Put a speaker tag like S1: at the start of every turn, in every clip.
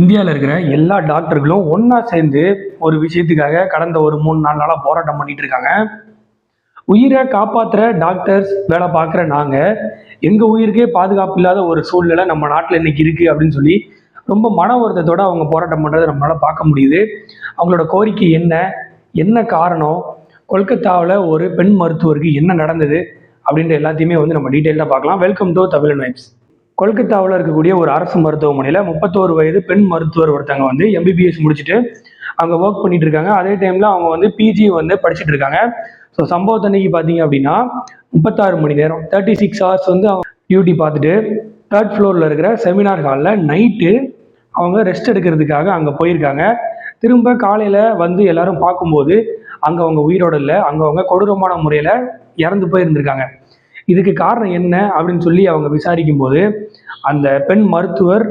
S1: இந்தியாவில் இருக்கிற எல்லா டாக்டர்களும் ஒன்றா சேர்ந்து ஒரு விஷயத்துக்காக கடந்த ஒரு மூணு நாலு நாளாக போராட்டம் பண்ணிட்டு இருக்காங்க. உயிரை காப்பாற்றுற டாக்டர்ஸ் வேலை பார்க்குற நாங்கள் எங்கள் உயிருக்கே பாதுகாப்பு இல்லாத ஒரு சூழ்நிலை நம்ம நாட்டில் இன்னைக்கு இருக்குது அப்படின்னு சொல்லி ரொம்ப மன வருத்தத்தோடு அவங்க போராட்டம் பண்ணுறதை நம்மளால் பார்க்க முடியுது. அவங்களோட கோரிக்கை என்ன? என்ன காரணம்? கொல்கத்தாவில் ஒரு பெண் மருத்துவருக்கு என்ன நடந்தது? அப்படின்ற எல்லாத்தையுமே வந்து நம்ம டீட்டெயிலாக பார்க்கலாம். வெல்கம் டு தமிழ் நைப்ஸ் கொல்கத்தாவில் இருக்கக்கூடிய ஒரு அரசு மருத்துவமனையில் முப்பத்தோரு வயது பெண் மருத்துவர் ஒருத்தங்க வந்து எம்பிபிஎஸ் முடிச்சுட்டு அங்கே ஒர்க் பண்ணிட்டு இருக்காங்க. அதே டைமில் அவங்க வந்து பிஜி வந்து படிச்சுட்டு இருக்காங்க. ஸோ சம்பவத்தன்னைக்கு பார்த்தீங்க அப்படின்னா முப்பத்தாறு மணி நேரம் தேர்ட்டி சிக்ஸ் ஹவர்ஸ் வந்து அவங்க டியூட்டி பார்த்துட்டு தேர்ட் ஃப்ளோரில் இருக்கிற செமினார் ஹாலில் நைட்டு அவங்க ரெஸ்ட் எடுக்கிறதுக்காக அங்கே போயிருக்காங்க. திரும்ப காலையில் வந்து எல்லாரும் பார்க்கும்போது அங்கே அவங்க உயிரோட இல்லை அங்கே அவங்க கொடூரமான முறையில் இறந்து போயிருந்திருக்காங்க. இதுக்கு காரணம் என்ன அப்படின்னு சொல்லி அவங்க விசாரிக்கும் போது அந்த பெண் மருத்துவர்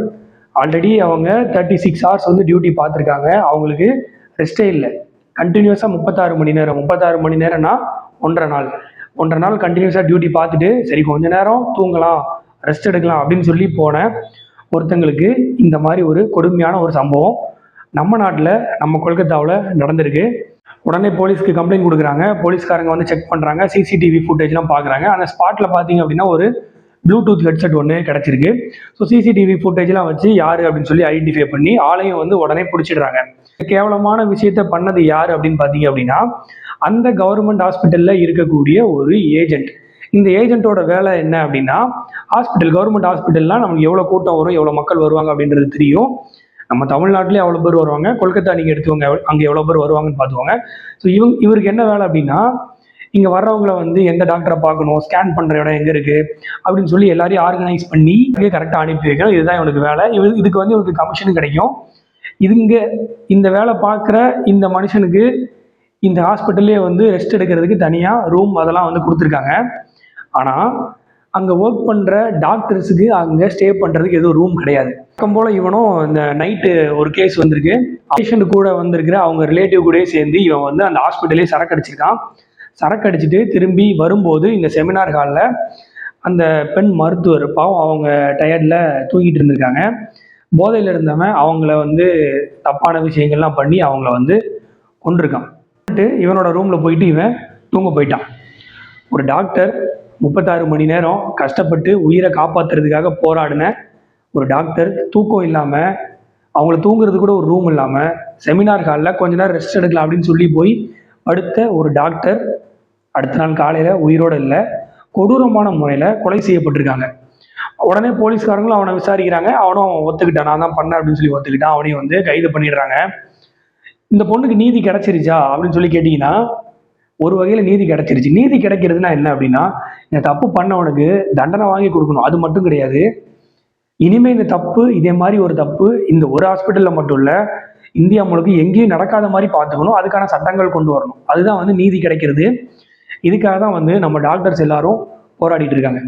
S1: ஆல்ரெடி அவங்க தேர்ட்டி சிக்ஸ் ஹவர்ஸ் வந்து டியூட்டி பார்த்துருக்காங்க. அவங்களுக்கு ரெஸ்டே இல்லை. கண்டினியூஸாக முப்பத்தாறு மணி நேரம். முப்பத்தாறு மணி நேரம்னா ஒன்றரை நாள். ஒன்றரை நாள் கண்டினியூஸாக டியூட்டி பார்த்துட்டு சரி கொஞ்ச நேரம் தூங்கலாம் ரெஸ்ட் எடுக்கலாம் அப்படின்னு சொல்லி போன ஒருத்தங்களுக்கு இந்த மாதிரி ஒரு கொடுமையான ஒரு சம்பவம் நம்ம நாட்டில் நம்ம கொல்கத்தாவில் நடந்திருக்கு. உடனே போலீஸ்க்கு கம்ப்ளைண்ட் கொடுக்குறாங்க. போலீஸ்காரங்க வந்து செக் பண்ணுறாங்க சிசிடிவி ஃபுட்டேஜ்லாம் பார்க்குறாங்க. அந்த ஸ்பாட்டில் பார்த்தீங்க அப்படின்னா ஒரு ப்ளூடூத் ஹெட்செட் ஒன்று கிடச்சிருக்கு. ஸோ சிசிடிவி ஃபுட்டேஜ்லாம் வச்சு யார் அப்படின்னு சொல்லி ஐடென்டிஃபை பண்ணி ஆளையும் வந்து உடனே பிடிச்சிடுறாங்க. கேவலமான விஷயத்த பண்ணது யார் அப்படின்னு பார்த்தீங்க அப்படின்னா அந்த கவர்மெண்ட் ஹாஸ்பிட்டலில் இருக்கக்கூடிய ஒரு ஏஜென்ட் இந்த ஏஜென்ட்டோட வேலை என்ன அப்படின்னா ஹாஸ்பிட்டல் கவர்மெண்ட் ஹாஸ்பிட்டல்லாம் நமக்கு எவ்வளோ கூட்டம் வரும் எவ்வளோ மக்கள் வருவாங்க அப்படின்றது தெரியும். நம்ம தமிழ்நாட்டிலே அவ்வளோ பேர் வருவாங்க கொல்கத்தா நீங்கள் எடுத்துக்கோங்க அங்கே எவ்வளோ பேர் வருவாங்கன்னு பார்த்துக்கோங்க. ஸோ இவங்க இவருக்கு என்ன வேலை அப்படின்னா இங்கே வர்றவங்கள வந்து எந்த டாக்டரை பார்க்கணும்? ஸ்கேன் பண்ணுற இடம் எங்கே இருக்குது அப்படின்னு சொல்லி எல்லாரையும் ஆர்கனைஸ் பண்ணி இங்கே கரெக்டாக அனுப்பி வைக்கணும். இதுதான் இவனுக்கு வேலை. இவ இதுக்கு வந்து இவனுக்கு கமிஷன் கிடைக்கும். இதுங்க இந்த வேலை பார்க்குற இந்த மனுஷனுக்கு இந்த ஹாஸ்பிட்டல்லே வந்து ரெஸ்ட் எடுக்கிறதுக்கு தனியாக ரூம் அதெல்லாம் வந்து கொடுத்துருக்காங்க. ஆனால் அங்கே ஒர்க் பண்ணுற டாக்டர்ஸுக்கு அங்கே ஸ்டே பண்ணுறதுக்கு எதுவும் ரூம் கிடையாது. பக்கம் போல் இவனும் இந்த நைட்டு ஒரு கேஸ் வந்திருக்கு. பேஷண்ட் கூட வந்திருக்கிற அவங்க ரிலேட்டிவ் கூடயே சேர்ந்து இவன் வந்து அந்த ஹாஸ்பிட்டலே சரக்கு அடிச்சிருக்கான். சரக்கு அடிச்சுட்டு திரும்பி வரும்போது இந்த செமினார் ஹாலில் அந்த பெண் மருத்துவர் பாவம் அவங்க டயர்டில் தூங்கிட்டு இருந்திருக்காங்க. போதையில் இருந்தவன் அவங்கள வந்து தப்பான விஷயங்கள்லாம் பண்ணி அவங்கள வந்து கொண்டிருக்கான் இவனோட ரூமில் போயிட்டு இவன் தூங்க போயிட்டான். ஒரு டாக்டர் முப்பத்தாறு மணி நேரம் கஷ்டப்பட்டு உயிரை காப்பாற்றுறதுக்காக போராடின ஒரு டாக்டர் தூக்கம் இல்லாமல் அவங்கள தூங்குறது கூட ஒரு ரூம் இல்லாமல் செமினார் ஹாலில் கொஞ்ச நேரம் ரெஸ்ட் எடுக்கலாம் அப்படின்னு சொல்லி போய் படுத்த ஒரு டாக்டர் அடுத்த நாள் காலையில் உயிரோடு இல்லை கொடூரமான முறையில் கொலை செய்யப்பட்டிருக்காங்க. உடனே போலீஸ்காரங்களும் அவனை விசாரிக்கிறாங்க. அவனும் ஒத்துக்கிட்டான். நான் தான் பண்ணேன் அப்படின்னு சொல்லி ஒத்துக்கிட்டான். அவனையும் வந்து கைது பண்ணிடுறாங்க. இந்த பொண்ணுக்கு நீதி கிடைச்சிருச்சா அப்படின்னு சொல்லி கேட்டிங்கன்னா ஒரு வகையில் நீதி கிடைச்சிருச்சு. நீதி கிடைக்கிறதுனா என்ன அப்படின்னா இந்த தப்பு பண்ணவனுக்கு தண்டனை வாங்கி கொடுக்கணும். அது மட்டும் கிடையாது. இனிமேல் இந்த தப்பு இதே மாதிரி ஒரு தப்பு இந்த ஒரு ஹாஸ்பிட்டலில் மட்டும் இல்லை இந்தியா முழுக்க எங்கேயும் நடக்காத மாதிரி பார்த்துக்கணும். அதுக்கான சட்டங்கள் கொண்டு வரணும். அதுதான் வந்து நீதி கிடைக்கிறது. இதுக்காக தான் வந்து நம்ம டாக்டர்ஸ் எல்லாரும் போராடிட்டு இருக்காங்க.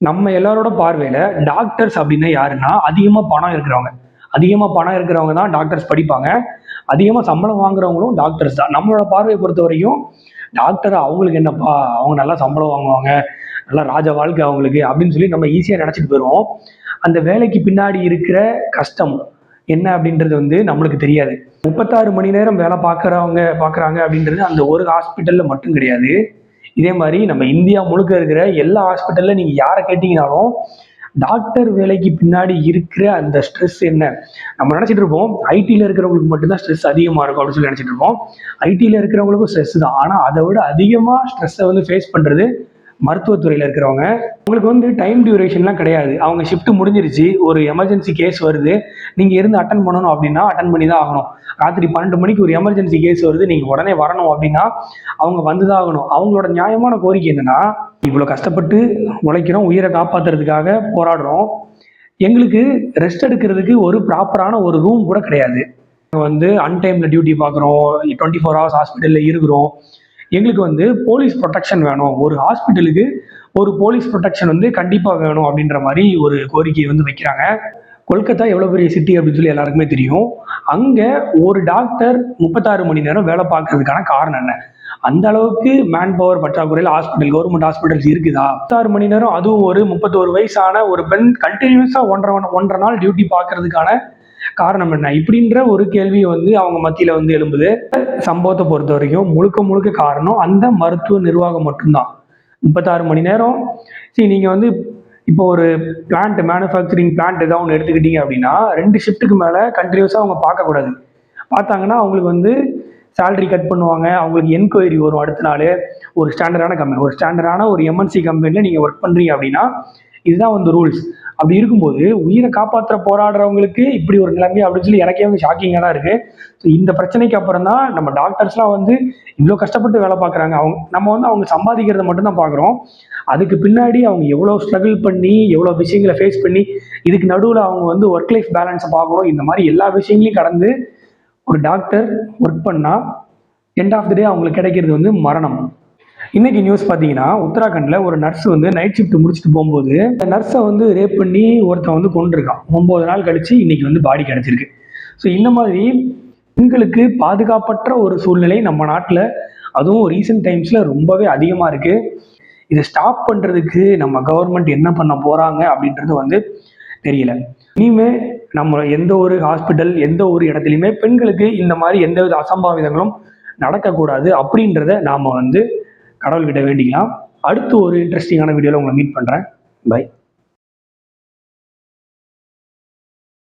S1: நம்ம எல்லாரோட பார்வையில் டாக்டர்ஸ் அப்படின்னா யாருன்னா அதிகமாக பணம் இருக்கிறவங்க. அதிகமாக பணம் இருக்கிறவங்க தான் டாக்டர்ஸ் படிப்பாங்க. அதிகமாக சம்பளம் வாங்குறவங்களும் டாக்டர்ஸ் தான். நம்மளோட பார்வையை பொறுத்த வரைக்கும் டாக்டர் அவங்களுக்கு என்னப்பா அவங்க நல்லா சம்பளம் வாங்குவாங்க நல்லா ராஜ வாழ்க்கை அவங்களுக்கு அப்படின்னு சொல்லி நம்ம ஈஸியாக நினச்சிட்டு போயிடுவோம். அந்த வேலைக்கு பின்னாடி இருக்கிற கஷ்டம் என்ன அப்படின்றது வந்து நம்மளுக்கு தெரியாது. முப்பத்தாறு மணி நேரம் வேலை பார்க்குறவங்க பார்க்குறாங்க அப்படின்றது அந்த ஒரு ஹாஸ்பிட்டலில் மட்டும் கிடையாது. இதே மாதிரி நம்ம இந்தியா முழுக்க இருக்கிற எல்லா ஹாஸ்பிட்டலில் நீங்கள் யாரை கேட்டிங்கனாலும் டாக்டர் வேலைக்கு பின்னாடி இருக்கிற அந்த ஸ்ட்ரெஸ் என்ன? நம்ம நினச்சிட்டு இருப்போம் ஐடியில் இருக்கிறவங்களுக்கு மட்டும்தான் ஸ்ட்ரெஸ் அதிகமாக இருக்கும் அப்படின்னு சொல்லி நினச்சிட்டு இருப்போம். ஐடியில் இருக்கிறவங்களுக்கும் ஸ்ட்ரெஸ் தான். ஆனால் அதை விட அதிகமாக ஸ்ட்ரெஸ்ஸை வந்து ஃபேஸ் பண்ணுறது மருத்துவத்துறையில் இருக்கிறவங்க உங்களுக்கு வந்து டைம் டியூரேஷன்லாம் கிடையாது. அவங்க ஷிஃப்ட் முடிஞ்சிருச்சு ஒரு எமர்ஜென்சி கேஸ் வருது நீங்கள் இருந்து அட்டன் பண்ணணும் அப்படின்னா அட்டன் பண்ணி தான் ஆகணும். ராத்திரி பன்னெண்டு மணிக்கு ஒரு எமர்ஜென்சி கேஸ் வருது நீங்கள் உடனே வரணும் அப்படின்னா அவங்க வந்து தான் ஆகணும். அவங்களோட நியாயமான கோரிக்கை என்னென்னா இவ்வளோ கஷ்டப்பட்டு உழைக்கிறோம் உயிரை காப்பாற்றுறதுக்காக போராடுறோம். எங்களுக்கு ரெஸ்ட் எடுக்கிறதுக்கு ஒரு ப்ராப்பரான ஒரு ரூம் கூட கிடையாது. நாங்கள் வந்து அன்டைமில் டியூட்டி பார்க்குறோம் டுவெண்ட்டி ஃபோர் ஹவர்ஸ் ஹாஸ்பிட்டலில் இருக்கிறோம். எங்களுக்கு வந்து போலீஸ் ப்ரொடெக்ஷன் வேணும். ஒரு ஹாஸ்பிட்டலுக்கு ஒரு போலீஸ் ப்ரொடெக்ஷன் வந்து கண்டிப்பாக வேணும் அப்படின்ற மாதிரி ஒரு கோரிக்கையை வந்து வைக்கிறாங்க. கொல்கத்தா எவ்வளோ பெரிய சிட்டி அப்படின்னு சொல்லி எல்லாருக்குமே தெரியும். அங்கே ஒரு டாக்டர் முப்பத்தாறு மணி நேரம் வேலை பார்க்கறதுக்கான காரணம் என்ன? அந்த அளவுக்கு மேன் பவர் பற்றாக்குறையில் ஹாஸ்பிட்டல் கவர்மெண்ட் ஹாஸ்பிட்டல்ஸ் இருக்குதா? பத்தாறு மணி நேரம் அதுவும் ஒரு முப்பத்தோரு வயசான ஒரு பெண் கண்டினியூஸாக ஒன்றரை ஒன்றரை நாள் டியூட்டி பார்க்கறதுக்கான காரணம் என்ன? இப்படின்ற ஒரு கேள்வி வந்து அவங்க மத்தியில வந்து எழும்புது. சம்பவத்தை பொறுத்த வரைக்கும் முழுக்க முழுக்க காரணம் அந்த மருத்துவ நிர்வாகம் மட்டும்தான். முப்பத்தாறு மணி நேரம். சரி நீங்க வந்து இப்போ ஒரு பிளான்ட் மேனுஃபேக்சரிங் பிளான்ட் ஏதாவது ஒன்று எடுத்துக்கிட்டீங்க அப்படின்னா ரெண்டு ஷிஃப்ட்டுக்கு மேலே கண்டினியூஸாக அவங்க பார்க்கக்கூடாது. பார்த்தாங்கன்னா அவங்களுக்கு வந்து சேலரி கட் பண்ணுவாங்க. அவங்களுக்கு என்கொயரி வரும் அடுத்த நாள். ஒரு ஸ்டாண்டர்டான கம்பெனி ஒரு ஸ்டாண்டர்டான ஒரு எம்என்சி கம்பெனியில் நீங்கள் ஒர்க் பண்ணுறீங்க அப்படின்னா இதுதான் வந்து ரூல்ஸ் அப்படி இருக்கும்போது உயிரை காப்பாற்ற போராடுறவங்களுக்கு இப்படி ஒரு நிலைமை அப்படின்னு சொல்லி எனக்கே வந்து ஷாக்கிங்காக தான் இருக்குது ஸோ இந்த பிரச்சனைக்கு அப்புறம் தான் நம்ம டாக்டர்ஸ்லாம் வந்து இவ்வளோ கஷ்டப்பட்டு வேலை பார்க்குறாங்க. அவங்க நம்ம வந்து அவங்க சம்பாதிக்கிறத மட்டும்தான் பார்க்குறோம். அதுக்கு பின்னாடி அவங்க எவ்வளோ ஸ்ட்ரகிள் பண்ணி எவ்வளோ விஷயங்களை ஃபேஸ் பண்ணி இதுக்கு நடுவில் அவங்க வந்து ஒர்க் லைஃப் பேலன்ஸை பார்க்கணும். இந்த மாதிரி எல்லா விஷயங்களையும் கடந்து ஒரு டாக்டர் ஒர்க் பண்ணால் எண்ட் ஆஃப் த டே அவங்களுக்கு கிடைக்கிறது வந்து மரணம். இன்னைக்கு நியூஸ் பார்த்தீங்கன்னா உத்தராகண்டில் ஒரு நர்ஸ் வந்து நைட் ஷிஃப்ட் முடிச்சுட்டு போகும்போது அந்த நர்ஸை வந்து ரேப் பண்ணி ஒருத்தன் வந்து கொண்டிருக்கான் ஒம்பது நாள் கழிச்சு இன்னைக்கு வந்து பாடி கிடச்சிருக்கு. ஸோ இந்த மாதிரி பெண்களுக்கு பாதுகாப்பற்ற ஒரு சூழ்நிலை நம்ம நாட்டில் அதுவும் ரீசெண்ட் டைம்ஸில் ரொம்பவே அதிகமாக இருக்குது இதை ஸ்டாப் பண்ணுறதுக்கு நம்ம கவர்மெண்ட் என்ன பண்ண போகிறாங்க அப்படின்றது வந்து தெரியல. இனிமே நம்ம எந்த ஒரு ஹாஸ்பிட்டல் எந்த ஒரு இடத்துலையுமே பெண்களுக்கு இந்த மாதிரி எந்த வித அசம்பாவிதங்களும் நடக்கக்கூடாது அப்படின்றத நாம் வந்து கடவுள்கிட்ட வேண்டிக்கலாம். அடுத்து ஒரு இன்ட்ரெஸ்டிங்கான வீடியோவில் உங்களை மீட் பண்ணுறேன் பை